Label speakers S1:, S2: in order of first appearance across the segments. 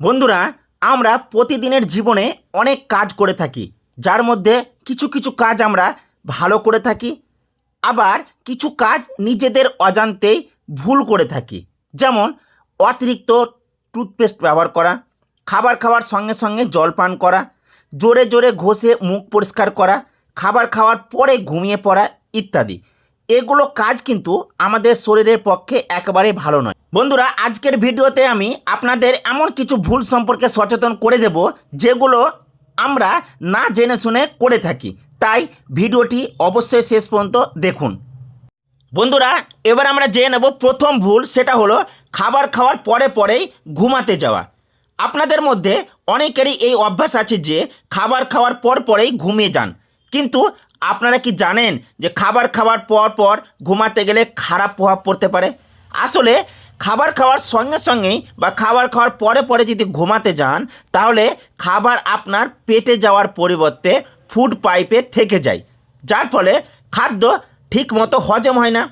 S1: বন্ধুরা, আমরা প্রতিদিনের জীবনে অনেক কাজ করে থাকি, যার মধ্যে কিছু কিছু কাজ আমরা ভালো করে থাকি, আবার কিছু কাজ নিজেদের অজান্তেই ভুল করে থাকি, যেমন অতিরিক্ত টুথপেস্ট ব্যবহার করা, খাবার খাওয়ার সঙ্গে সঙ্গে জল পান করা, জোরে জোরে ঘষে মুখ পরিষ্কার করা, খাবার খাওয়ার পরে ঘুমিয়ে পড়া ইত্যাদি। এগুলো কাজ কিন্তু আমাদের শরীরের পক্ষে একেবারে ভালো নয়। বন্ধুরা, আজকের ভিডিওতে আমি আপনাদের এমন কিছু ভুল সম্পর্কে সচেতন করে দেব, যেগুলো আমরা না জেনে শুনে করে থাকি। তাই ভিডিওটি অবশ্যই শেষ পর্যন্ত দেখুন। বন্ধুরা, এবার আমরা জেনে নেব প্রথম ভুল, সেটা হলো খাবার খাওয়ার পরে পরেই ঘুমাতে যাওয়া। আপনাদের মধ্যে অনেকেরই এই অভ্যাস আছে যে খাবার খাওয়ার পর পরেই ঘুমিয়ে যান। কিন্তু আপনারা কি জানেন যে খাবার খাওয়ার পর পর ঘুমাতে গেলে খারাপ প্রভাব পড়তে পারে? আসলে খাবার খাওয়ার সঙ্গে সঙ্গেই বা খাবার খাওয়ার পরে পরে যদি ঘুমাতে যান, তাহলে খাবার আপনার পেটে যাওয়ার পরিবর্তে ফুড পাইপে থেকে যায়। যার ফলে খাদ্য ঠিক মতো হজম হয় না।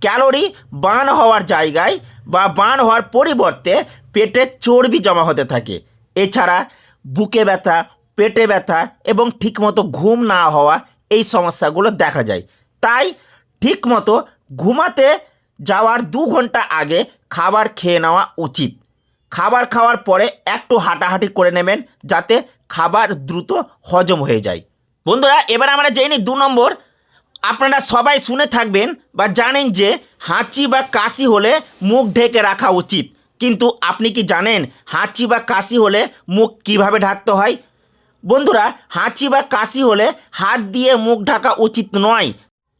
S1: ক্যালোরি বার্ন হওয়ার জায়গায় বা বার্ন হওয়ার পরিবর্তে পেটে চর্বি জমা হতে থাকে। এছাড়া বুকে ব্যথা, পেটে ব্যথা এবং ঠিকমতো ঘুম না হওয়া এই সমস্যাগুলো দেখা যায়। তাই ঠিকমতো ঘুমাতে যাওয়ার দু ঘণ্টা আগে খাবার খেয়ে নেওয়া উচিত। খাবার খাওয়ার পরে একটু হাঁটাহাঁটি করে নেবেন যাতে খাবার দ্রুত হজম হয়ে যায়। বন্ধুরা, এবার আমরা জেনে দু নম্বর। আপনারা সবাই শুনে থাকবেন বা জানেন যে হাঁচি বা কাশি হলে মুখ ঢেকে রাখা উচিত। কিন্তু আপনি কি জানেন হাঁচি বা কাশি হলে মুখ কীভাবে ঢাকতে হয়? বন্ধুরা, হাঁচি বা কাশি হলে হাত দিয়ে মুখ ঢাকা উচিত নয়।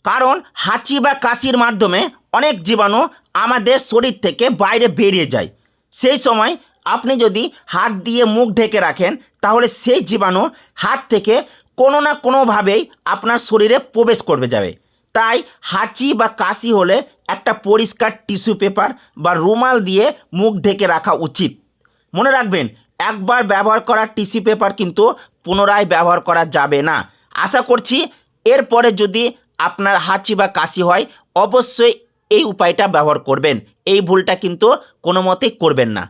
S1: কারণ, হাঁচি বা কাশির মাধ্যমে অনেক জীবাণু আমাদের শরীর থেকে বাইরে বেরিয়ে যায়। সেই সময় আপনি যদি হাত দিয়ে মুখ ঢেকে রাখেন, তাহলে সেই জীবাণু হাত থেকে কোনো না কোনোভাবেই আপনার শরীরে প্রবেশ করবে যাবে। তাই হাঁচি বা কাশি হলে একটা পরিষ্কার টিস্যু পেপার বা রুমাল দিয়ে মুখ ঢেকে রাখা উচিত। মনে রাখবেন, একবার ব্যবহার করা টিস্যু পেপার কিন্তু পুনরায় ব্যবহার করা যাবে না। আশা করছি এরপরে যদি আপনার হাঁচি বা কাশি হয়, অবশ্যই এই উপায়টা ব্যবহার করবেন। এই ভুলটা কিন্তু কোনো মতেই করবেন না।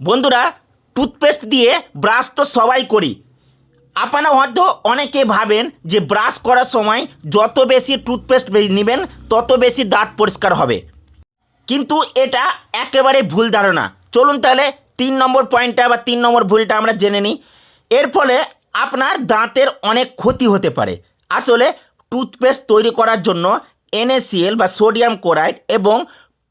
S1: বন্ধুরা, টুথপেস্ট দিয়ে ব্রাশ তো সবাই করি। আপনারা হয়তো অনেকে ভাবেন যে ব্রাশ করার সময় যত বেশি টুথপেস্ট নেবেন, তত বেশি দাঁত পরিষ্কার হবে। কিন্তু এটা একেবারে ভুল ধারণা। চলুন তাহলে তিন নম্বর পয়েন্টটা বা তিন নম্বর ভুলটা আমরা জেনে নিই। এর ফলে আপনার দাঁতের অনেক ক্ষতি হতে পারে। আসলে টুথপেস্ট তৈরি করার জন্য এনএসিএল বা সোডিয়াম ক্লোরাইড এবং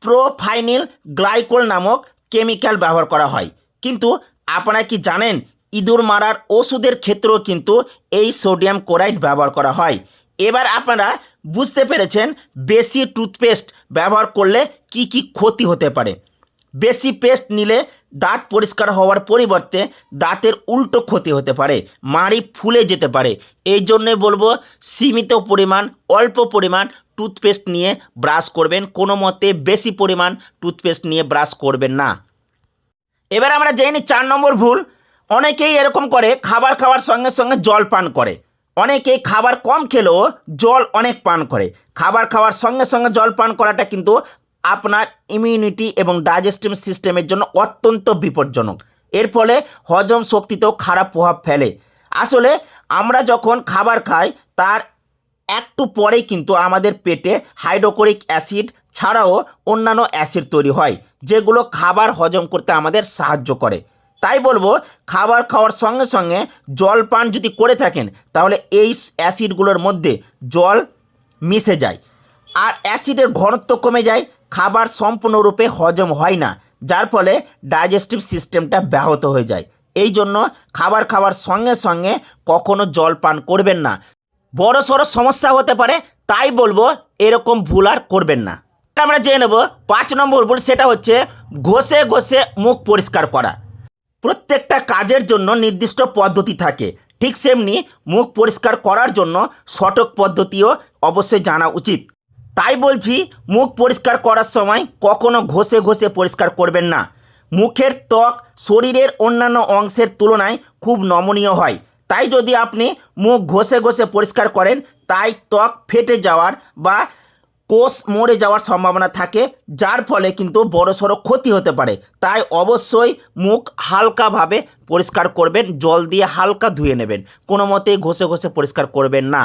S1: প্রোফাইনিল গ্লাইকোল নামক কেমিক্যাল ব্যবহার করা হয়। কিন্তু আপনারা কি জানেন, ইঁদুর মারার ওষুধের ক্ষেত্রেও কিন্তু এই সোডিয়াম ক্লোরাইড ব্যবহার করা হয়। এবার আপনারা বুঝতে পেরেছেন, বেশি টুথপেস্ট ব্যবহার করলে কি কি ক্ষতি হতে পারে। বেশি পেস্ট নিলে দাঁত পরিষ্কার হওয়ার পরিবর্তে দাঁতের উল্টো ক্ষতি হতে পারে, মাড়ি ফুলে যেতে পারে। এই জন্যে বলব, সীমিত পরিমাণ, অল্প পরিমাণ টুথপেস্ট নিয়ে ব্রাশ করবেন। কোনো মতে বেশি পরিমাণ টুথপেস্ট নিয়ে ব্রাশ করবেন না। এবার আমরা জেনে নিই চার নম্বর ভুল। অনেকেই এরকম করে, খাবার খাওয়ার সঙ্গে সঙ্গে জল পান করে। অনেকেই খাবার কম খেলেও জল অনেক পান করে। খাবার খাওয়ার সঙ্গে সঙ্গে জল পান করাটা কিন্তু আপনার ইমিউনিটি এবং ডাইজেস্টিভ সিস্টেমের জন্য অত্যন্ত বিপজ্জনক। এর ফলে হজম শক্তিতেও খারাপ প্রভাব ফেলে। আসলে আমরা যখন খাবার খাই, তার একটু পরেই কিন্তু আমাদের পেটে হাইড্রোক্লোরিক অ্যাসিড ছাড়াও অন্যান্য অ্যাসিড তৈরি হয়, যেগুলো খাবার হজম করতে আমাদের সাহায্য করে। তাই বলব, খাবার খাওয়ার সঙ্গে সঙ্গে জল পান যদি করে থাকেন, তাহলে এই অ্যাসিডগুলোর মধ্যে জল মিশে যায়। আর অ্যাসিডের ঘনত্ব কমে যায়, খাবার সম্পূর্ণরূপে হজম হয় না, যার ফলে ডাইজেস্টিভ সিস্টেমটা ব্যাহত হয়ে যায়। এই জন্য খাবার খাওয়ার সঙ্গে সঙ্গে কখনো জল পান করবেন না। বড় সড়ো সমস্যা হতে পারে, তাই বলব এরকম ভুল আর করবেন না। আমরা জেনে নেব, পাঁচ নম্বর ভুল সেটা হচ্ছে ঘষে ঘষে মুখ পরিষ্কার করা। প্রত্যেকটা কাজের জন্য নির্দিষ্ট পদ্ধতি থাকে। ঠিক সেমনি মুখ পরিষ্কার করার জন্য সঠিক পদ্ধতিও অবশ্যই জানা উচিত। তাই বলছি, মুখ পরিষ্কার করার সময় কখনো ঘষে ঘষে পরিষ্কার করবেন না। মুখের ত্বক, শরীরের অন্যান্য অংশের তুলনায় খুব নমনীয় হয়। তাই যদি আপনি মুখ ঘষে ঘষে পরিষ্কার করেন, তাই ত্বক ফেটে যাওয়ার বা কোষ মরে যাওয়ার সম্ভাবনা থাকে, যার ফলে কিন্তু বড়সড় ক্ষতি হতে পারে। তাই অবশ্যই মুখ হালকাভাবে পরিষ্কার করবেন, জল দিয়ে হালকা ধুয়ে নেবেন। কোনো মতেই ঘষে ঘষে পরিষ্কার করবেন না।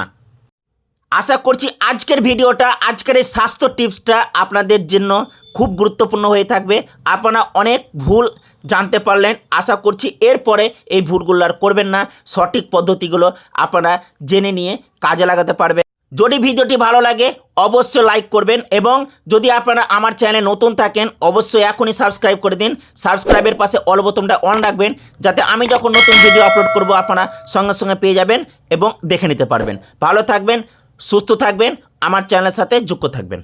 S1: আশা করছি আজকের ভিডিওটা, আজকের এই স্বাস্থ্য টিপসটা আপনাদের জন্য খুব গুরুত্বপূর্ণ হয়ে থাকবে। আপনারা অনেক ভুল জানতে পারলেন, আশা করছি এরপরে এই ভুলগুলো আর করবেন না। সঠিক পদ্ধতিগুলো আপনারা জেনে নিয়ে কাজে লাগাতে পারবেন। যদি ভিডিওটি ভালো লাগে, অবশ্যই লাইক করবেন এবং যদি আপনারা আমার চ্যানেলে নতুন থাকেন, অবশ্যই এখনই সাবস্ক্রাইব করে দিন। সাবস্ক্রাইবের পাশে অল বোতামটা অন রাখবেন, যাতে আমি যখন নতুন ভিডিও আপলোড করব, আপনারা সঙ্গে সঙ্গে পেয়ে যাবেন এবং দেখে নিতে পারবেন। ভালো থাকবেন সুস্থ থাকবেন আমার চ্যানেলের সাথে যুক্ত থাকবেন।